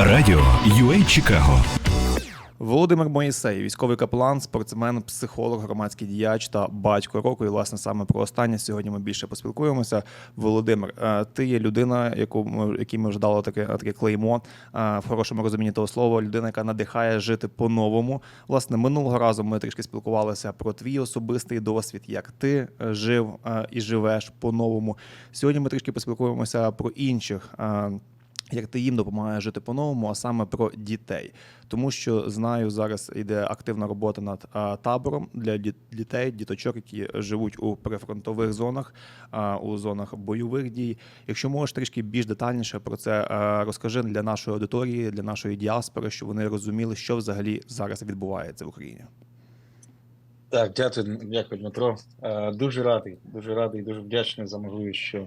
Радіо UA Чикаго. Володимир Моїсей, військовий капелан, спортсмен, психолог, громадський діяч та батько року. І власне саме про останнє сьогодні ми більше поспілкуємося. Володимир, е, ти є людина, яку якій ми вже дали таке, таке клеймо е, в хорошому розумінні того слова. Людина, яка надихає жити по-новому. Власне, минулого разу ми трішки спілкувалися про твій особистий досвід, як ти е, жив е, і живеш по-новому. Сьогодні ми трішки поспілкуємося про інших. Як ти їм допомагаєш жити по-новому, а саме про дітей, тому що знаю, зараз йде активна робота над а, табором для ді- дітей, діточок, які живуть у прифронтових зонах, а, у зонах бойових дій. Якщо можеш трішки більш детальніше про це а, розкажи для нашої аудиторії, для нашої діаспори, щоб вони розуміли, що взагалі зараз відбувається в Україні. Так, дякую, дякую, Дмитро. Е, Дуже радий, дуже радий, дуже вдячний за можливість, що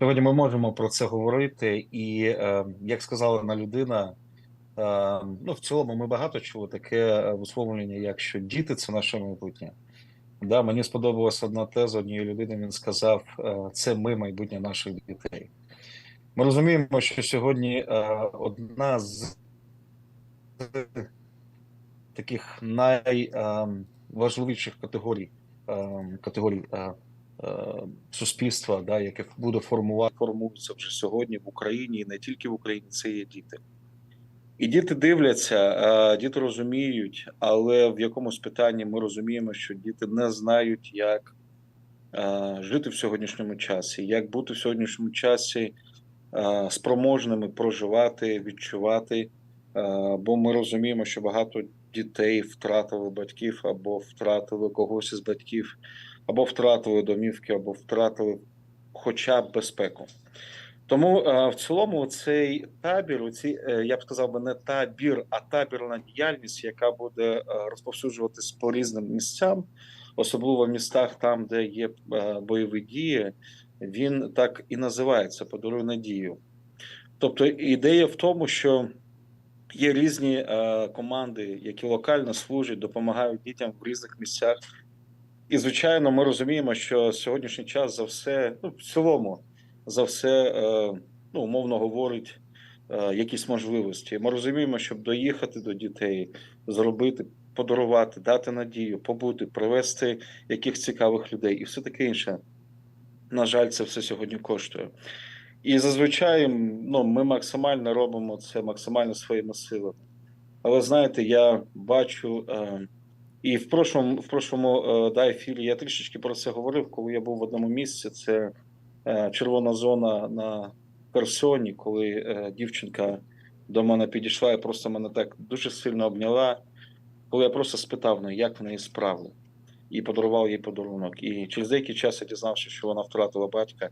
сьогодні ми можемо про це говорити. І е, як сказала одна людина, е, ну в цілому ми багато чули таке е, висловлення, як що діти це наше майбутнє. Да, мені сподобалася одна теза однієї людини. Він сказав: це ми майбутнє наших дітей. Ми розуміємо, що сьогодні одна з таких найважливіших категорій категорій суспільства, да, яке буде формувати формується вже сьогодні в Україні, і не тільки в Україні, це є діти. І діти дивляться, е, діти розуміють, але в якомусь питанні ми розуміємо, що діти не знають, як е, жити в сьогоднішньому часі, як бути в сьогоднішньому часі е, спроможними проживати, відчувати. Е, Бо ми розуміємо, що багато дітей втратили батьків або втратили когось із батьків, або втратили домівки, або втратили хоча б безпеку. Тому е, в цілому цей табір, оці, е, я б сказав би не табір, а табірна діяльність, яка буде е, розповсюджуватись по різним місцям, особливо в містах, там, де є бойові дії, він так і називається Подаруй надію. Тобто ідея в тому, що Є різні команди, які локально служать, допомагають дітям в різних місцях. І, звичайно, ми розуміємо, що сьогоднішній час за все, ну, в цілому, за все, е, ну, умовно говорить, е, якісь можливості. Ми розуміємо, щоб доїхати до дітей, зробити, подарувати, дати надію, побути, привести яких цікавих людей і все таке інше. На жаль, це все сьогодні коштує. І зазвичай ну, ми максимально робимо це максимально своїми силами. Але знаєте, я бачу, е, і в прошлому, в прошлому е, да, ефірі я трішечки про це говорив, коли я був в одному місці. Це е, червона зона на Херсоні, коли е, дівчинка до мене підійшла і просто мене так дуже сильно обняла. Коли я просто спитав неї, як в неї справи, і подарував їй подарунок. І через деякий час я дізнався, що вона втратила батька.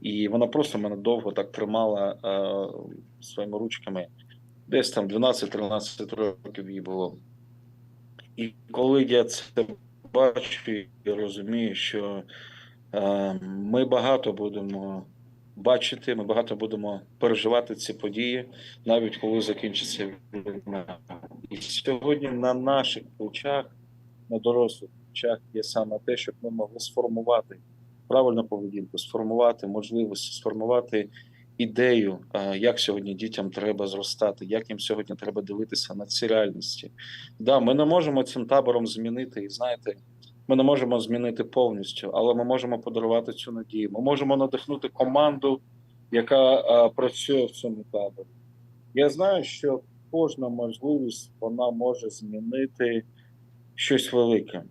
І вона просто мене довго так тримала е, своїми ручками. Десь там 12-13 років їй було. І коли я це бачу, я розумію, що е, ми багато будемо бачити, ми багато будемо переживати ці події, навіть коли закінчиться війна. І сьогодні на наших плечах, на дорослих плечах є саме те, щоб ми могли сформувати правильну поведінку, сформувати можливості, сформувати ідею, е, як сьогодні дітям треба зростати, як їм сьогодні треба дивитися на ці реальності. Да, ми не можемо цим табором змінити, і знаєте, ми не можемо змінити повністю, але ми можемо подарувати цю надію. Ми можемо надихнути команду, яка е, працює в цьому таборі. Я знаю, що кожна можливість вона може змінити щось велике.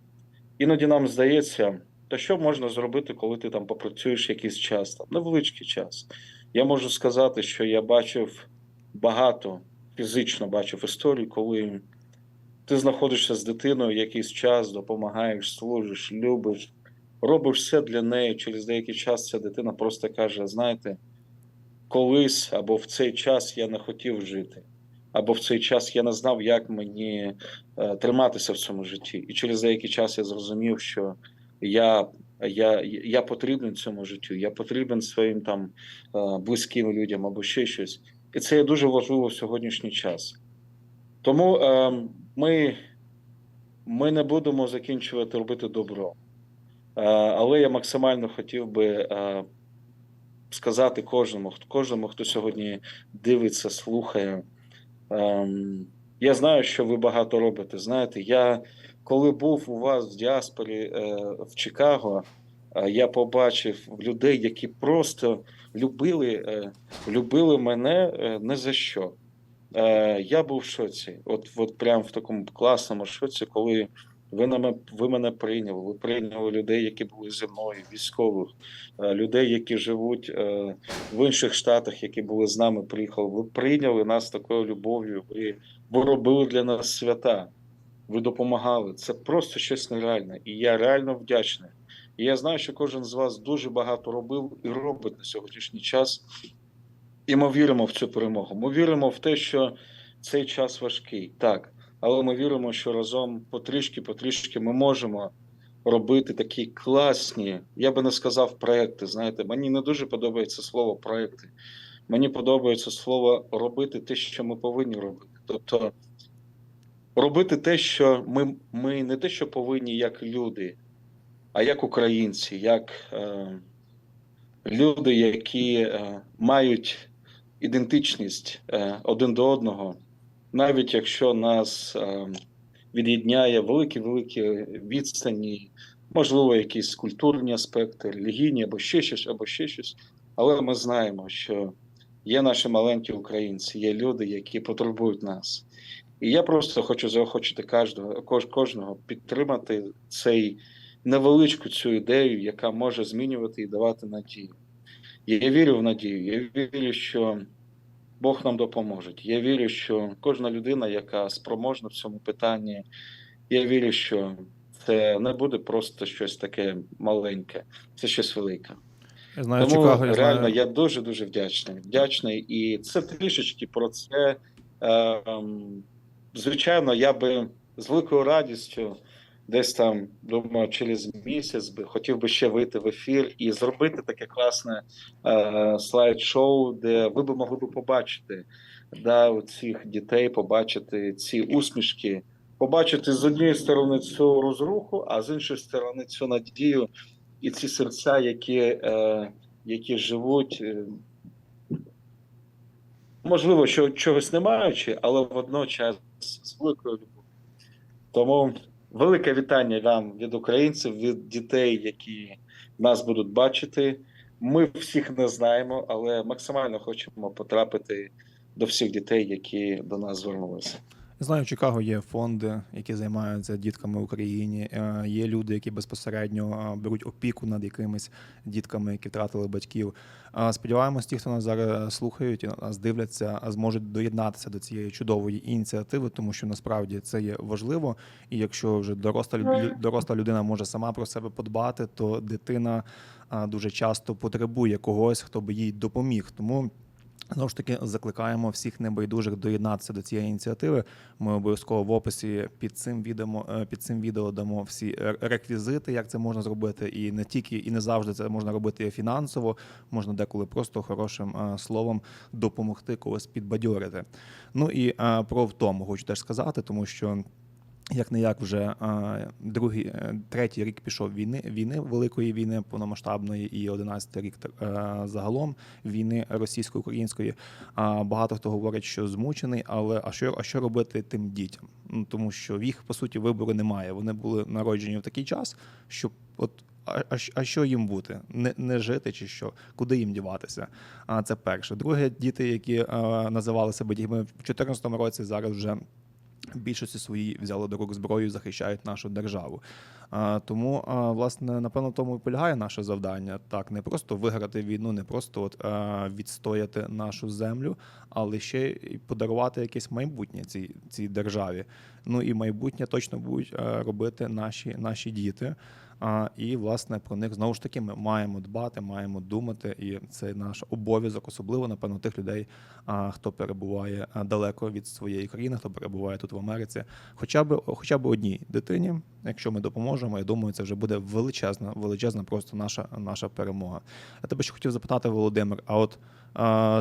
Іноді нам здається. Та що можна зробити, коли ти там попрацюєш якийсь час, там невеличкий час. Я можу сказати, що я бачив багато, фізично бачив історії, коли ти знаходишся з дитиною якийсь час, допомагаєш, служиш, любиш, робиш все для неї. Через деякий час ця дитина просто каже: знаєте, колись або в цей час я не хотів жити, або в цей час я не знав, як мені е, триматися в цьому житті. І через деякий час я зрозумів, що я, я, я потрібен цьому життю, я потрібен своїм там е, близьким людям або ще щось. І це є дуже важливо в сьогоднішній час. Тому е, ми, ми не будемо закінчувати робити добро. Е, але я максимально хотів би е, сказати кожному, кожному, хто сьогодні дивиться, слухає. Ем, я знаю, що ви багато робите. Знаєте, я коли був у вас в діаспорі е, в Чикаго, е, я побачив людей, які просто любили, е, любили мене не за що. Я був в шоці. От, от прям в такому класному шоці, коли ви, мене, ви мене прийняли. Ви прийняли людей, які були зі мною, військових, людей, які живуть в інших штатах, які були з нами, приїхали. Ви прийняли нас такою любов'ю. Ви, ви робили для нас свята. Ви допомагали. Це просто щось нереальне. І я реально вдячний. І я знаю, що кожен з вас дуже багато робив і робить на сьогоднішній час. І ми віримо в цю перемогу. Ми віримо в те, що цей час важкий, так. Але ми віримо, що разом потрішки, потрішки ми можемо робити такі класні, я би не сказав проекти. Знаєте, мені не дуже подобається слово проекти. Мені подобається слово робити те, що ми повинні робити. Тобто робити те, що ми, ми не те, що повинні як люди, а як українці, як е, люди, які е, мають ідентичність е, один до одного, навіть якщо нас е, від'єдняє великі-великі відстані, можливо, якісь культурні аспекти, релігійні або ще щось, або ще щось. Але ми знаємо, що є наші маленькі українці, є люди, які потребують нас. І я просто хочу заохочити кожного, кож, кожного підтримати цей невеличку цю ідею, яка може змінювати і давати надію. Я вірю в надію, я вірю, що Бог нам допоможе. Я вірю, що кожна людина, яка спроможна в цьому питанні, я вірю, що це не буде просто щось таке маленьке, це щось велике. Я знаю, Тому Чикаго, я реально знаю. я дуже дуже вдячний. Вдячний, і це трішечки про це. Е, звичайно, я би з великою радістю десь там, думаю, через місяць би хотів би ще вийти в ефір і зробити таке класне е, слайд-шоу, де ви б могли б побачити да, у цих дітей, побачити ці усмішки, побачити з однієї сторони цю розруху, а з іншої сторони цю надію і ці серця, які, е, які живуть, е, можливо, що чогось не маючи, але водночас з великою любов'ю. Тому велике вітання вам від українців, від дітей, які нас будуть бачити. Ми всіх не знаємо, але максимально хочемо потрапити до всіх дітей, які до нас звернулися. Знаю, в Чикаго є фонди, які займаються дітками в Україні. Е, Є люди, які безпосередньо е, беруть опіку над якимись дітками, які втратили батьків. Сподіваємось, ті, хто нас зараз слухають і нас дивляться, зможуть доєднатися до цієї чудової ініціативи, тому що насправді це є важливо. І якщо вже доросла доросла людина може сама про себе подбати, то дитина дуже часто потребує когось, хто би їй допоміг. Тому. Знову ж таки, закликаємо всіх небайдужих доєднатися до цієї ініціативи. Ми обов'язково в описі під цим відео, е, під цим відео дамо всі реквізити, як це можна зробити, і не тільки і не завжди це можна робити фінансово. Можна деколи просто хорошим е, словом допомогти когось підбадьорити. Ну і е, про втому хочу теж сказати, тому що. Як не як вже другий, е, третій рік пішов війни, війни великої війни повномасштабної, і одинадцятий рік е, загалом війни російсько-української. А багато хто говорить, що змучений, але а що, а що робити тим дітям? Ну тому що їх по суті вибору немає. Вони були народжені в такий час, що от. А, а, що їм бути? Не, не жити чи що? Куди їм діватися? А це перше. Друге, діти, які е, називали себе дітьми в 2014 році, зараз вже більшості своїй взяли до рук зброю, і захищають нашу державу. Тому, власне, напевно, тому і полягає наше завдання. Так, не просто виграти війну, не просто от, відстояти нашу землю, але ще й подарувати якесь майбутнє цій, цій державі. Ну і майбутнє точно будуть робити наші, наші діти. А, і, власне, про них знову ж таки ми маємо дбати, маємо думати, і це наш обов'язок, особливо, напевно, тих людей, а, хто перебуває далеко від своєї країни, хто перебуває тут в Америці, хоча б хоча б одній дитині, якщо ми допоможемо, я думаю, це вже буде величезна, величезна просто наша, наша перемога. Я тебе ще хотів запитати, Володимир, а от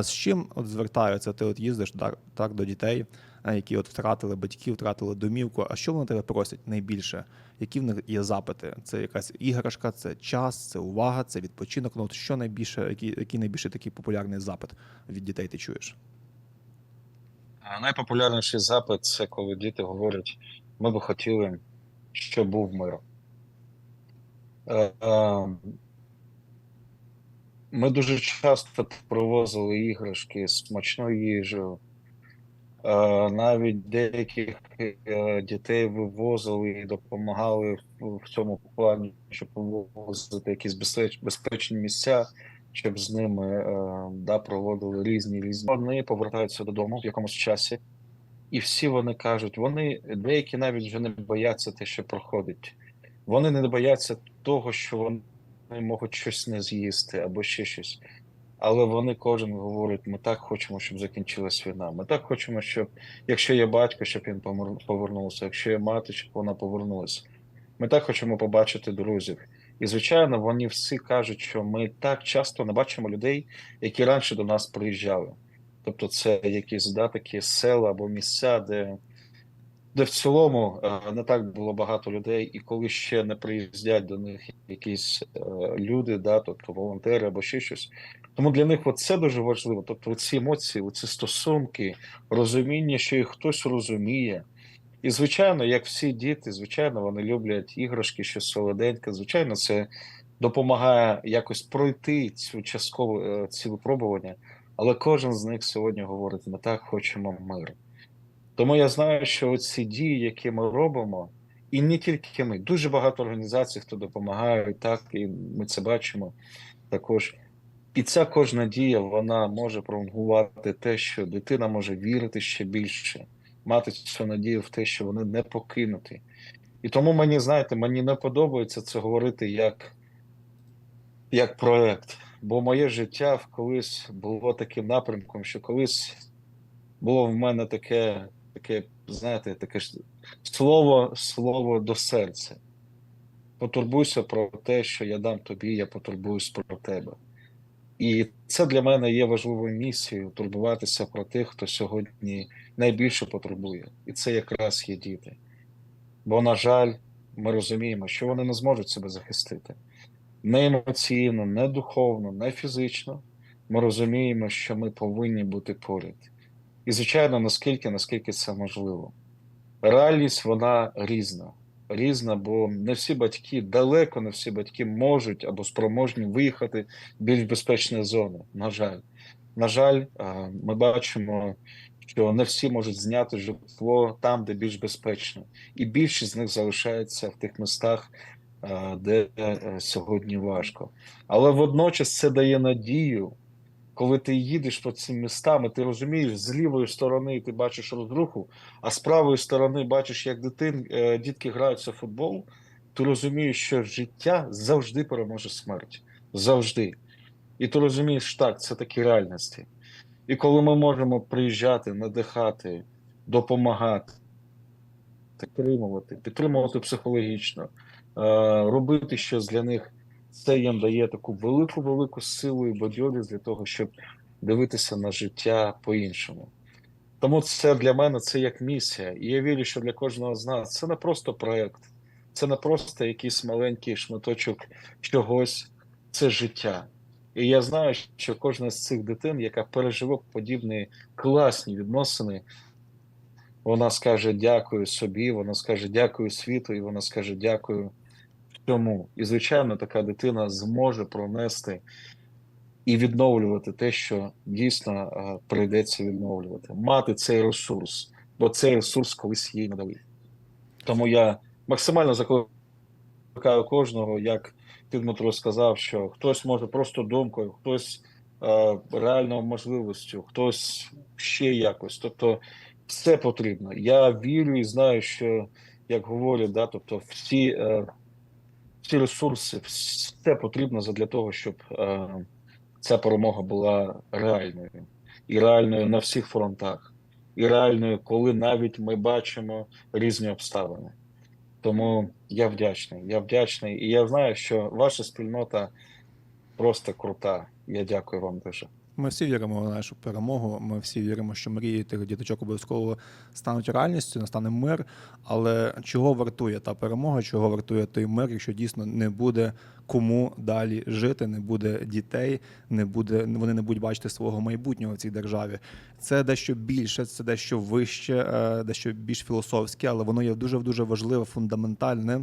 з чим от звертаються? Ти от їздиш так, так до дітей, які от втратили батьків, втратили домівку. А що вони тебе просять найбільше? Які в них є запити? Це якась іграшка, це час, це увага, це відпочинок. Ну от що найбільше, який, який найбільше такий популярний запит від дітей ти чуєш? Найпопулярніший запит це коли діти говорять: ми би хотіли, щоб був мир. Ми дуже часто привозили іграшки, смачну їжу. Е, Навіть деяких е, дітей вивозили і допомагали в в цьому плані, щоб вивозити якісь безпечні місця, щоб з ними е, да, проводили різні різні. Вони повертаються додому в якомусь часі, і всі вони кажуть, вони деякі навіть вже не бояться те, що проходить. Вони не бояться того, що вони можуть щось не з'їсти або ще щось. Але вони кожен говорить: ми так хочемо, щоб закінчилась війна. Ми так хочемо, щоб якщо є батько, щоб він повернувся, якщо є мати, щоб вона повернулася. Ми так хочемо побачити друзів. І звичайно, вони всі кажуть, що ми так часто не бачимо людей, які раніше до нас приїжджали. Тобто, це якісь да, такі села або місця, де, де в цілому е, не так було багато людей, і коли ще не приїздять до них якісь е, люди, да, тобто волонтери або ще щось. Тому для них це дуже важливо. Тобто, ці емоції, ці стосунки, розуміння, що їх хтось розуміє. І, звичайно, як всі діти, звичайно, вони люблять іграшки, що солоденьке. Звичайно, це допомагає якось пройти цю часткову е, ці випробування. Але кожен з них сьогодні говорить: ми так хочемо мир. Тому я знаю, що ці дії, які ми робимо, і не тільки ми, дуже багато організацій, хто допомагає, так, і ми це бачимо також. І ця кожна дія вона може пролонгувати те, що дитина може вірити ще більше, мати цю надію в те, що вони не покинуті. І тому мені, знаєте, мені не подобається це говорити як, як проект. Бо моє життя колись було таким напрямком, що колись було в мене таке, таке, знаєте, таке ж слово, слово до серця. Потурбуйся про те, що я дам тобі, я потурбуюсь про тебе. І це для мене є важливою місією турбуватися про тих, хто сьогодні найбільше потребує. І це якраз є діти. Бо, на жаль, ми розуміємо, що вони не зможуть себе захистити не емоційно, не духовно, не фізично. Ми розуміємо, що ми повинні бути поряд. І, звичайно, наскільки, наскільки це можливо. Реальність вона різна. Різна, бо не всі батьки, далеко не всі батьки можуть або спроможні виїхати в більш безпечні зони. На жаль, на жаль, ми бачимо, що не всі можуть зняти житло там, де більш безпечно, і більшість з них залишається в тих містах, де е, сьогодні важко. Але водночас це дає надію, коли ти їдеш по цим містам, ти розумієш, з лівої сторони ти бачиш розруху, а з правої сторони бачиш, як дитин, е, дітки граються в футбол, ти розумієш, що життя завжди переможе смерть. Завжди. І ти розумієш, так, це такі реальності. І коли ми можемо приїжджати, надихати, допомагати, підтримувати, підтримувати психологічно, е, робити щось для них, це їм дає таку велику, велику силу і бадьорість для того, щоб дивитися на життя по-іншому. Тому це для мене це як місія. І я вірю, що для кожного з нас це не просто проект, це не просто якийсь маленький шматочок чогось, це життя. І я знаю, що кожна з цих дитин, яка переживе подібні класні відносини, вона скаже дякую собі, вона скаже дякую світу, і вона скаже дякую всьому. І, звичайно, така дитина зможе пронести і відновлювати те, що дійсно е, прийдеться відновлювати, мати цей ресурс, бо цей ресурс колись їй надали. Тому я максимально закликаю кожного, як ти Дмитро сказав, що хтось може просто думкою, хтось е, реальною можливістю, хтось ще якось. Тобто, все потрібно. Я вірю і знаю, що як говорять, да, тобто всі, е, всі ресурси, все потрібно для того, щоб е, ця перемога була реальною і реальною на всіх фронтах, і реальною, коли навіть ми бачимо різні обставини. Тому я вдячний. Я вдячний, і я знаю, що ваша спільнота просто крута. Я дякую вам дуже. Ми всі віримо в нашу перемогу. Ми всі віримо, що мрії тих діточок обов'язково стануть реальністю, настане мир. Але чого вартує та перемога, чого вартує той мир, якщо дійсно не буде кому далі жити, не буде дітей, не буде вони не будуть бачити свого майбутнього в цій державі. Це дещо більше, це дещо вище, е, дещо більш філософське, але воно є дуже дуже важливе, фундаментальне.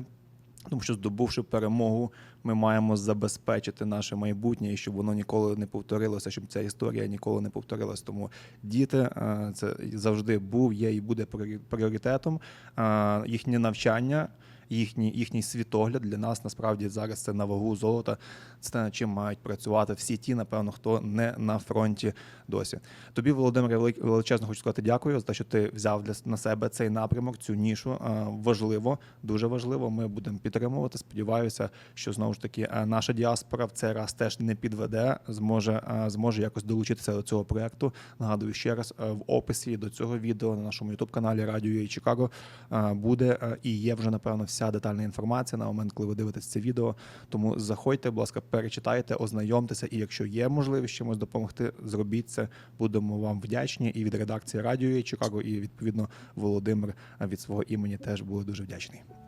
Тому що здобувши перемогу, ми маємо забезпечити наше майбутнє, і щоб воно ніколи не повторилося, щоб ця історія ніколи не повторилась. Тому діти е, це завжди був, є і буде пріоритетом. Е, Їхнє навчання, їхній, їхній світогляд для нас насправді зараз це на вагу золота. Це над чим мають працювати всі ті, напевно, хто не на фронті досі. Тобі, Володимире, величезно хочу сказати дякую за те, що ти взяв для на себе цей напрямок, цю нішу. Е, Важливо, дуже важливо. Ми будемо підтримувати. Сподіваюся, що знову ж таки е, наша діаспора в цей раз теж не підведе, зможе е, зможе якось долучитися до цього проекту. Нагадую ще раз е, в описі до цього відео на нашому youtube каналі Радіо Чикаго буде і є вже напевно вся детальна інформація на момент, коли ви дивитесь це відео. Тому заходьте, будь ласка, перечитайте, ознайомтеся, і якщо є можливість чимось допомогти, зробіть це. Будемо вам вдячні. І від редакції Радіо Чикаго, і відповідно Володимир від свого імені теж буде дуже вдячний.